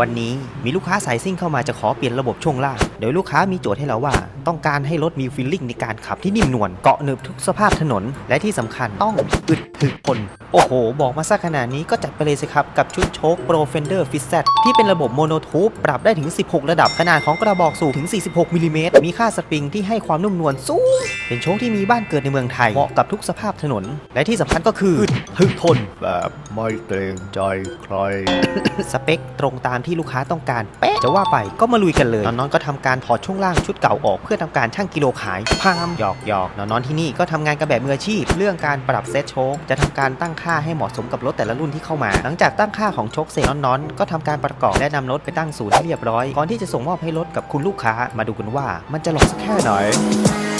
วันนี้มีลูกค้าสายซิ่งเข้ามาจะขอเปลี่ยนระบบช่วงล่าง โดยลูกค้ามีโจทย์ให้เราว่า ต้องการให้รถมีฟีลลิ่งในการขับที่นิ่มนวลเกาะหนึบทุกสภาพถนน และที่สำคัญต้องอึดถึกทนโอ้โห บอกมาซะขนาดนี้ก็จัดไปเลยสิครับ กับชุดโชค Pro Fender Fit Z ที่เป็นระบบโมโนทูปปรับได้ถึง 16 ระดับขนาดของกระบอกสูงถึง 46มิลลิเมตรมีค่าสปริงที่ให้ความนุ่มนวลสูงเป็นโชคที่มีบ้านเกิดในเมืองไทยเหมาะกับทุกสภาพถนน และที่สำคัญก็คืออึดถึกทนแบบไม่เกรงใจใครสเปคตรงตามที่ลูกค้าต้องการเป๊ะ จะว่าไปก็มาลุยกันเลยน้องๆก็ทำการถอดช่วงล่างชุดเก่าออกเพื่อทำการชั่งกิโลขายพามหยอกหยอกน้องๆที่นี่ก็ทำงานกันแบบมืออาชีพ เรื่องการปรับเซตโชคจะทำการตั้งค่าให้เหมาะสมกับรถแต่ละรุ่นที่เข้ามา หลังจากตั้งค่าของโชคเสร็จน้องๆก็ทำการประกอบและนำรถไปตั้งศูนย์ให้เรียบร้อยก่อนที่จะส่งมอบให้รถกับคุณลูกค้ามาดูกันว่ามันจะหลอกสักแค่ไหน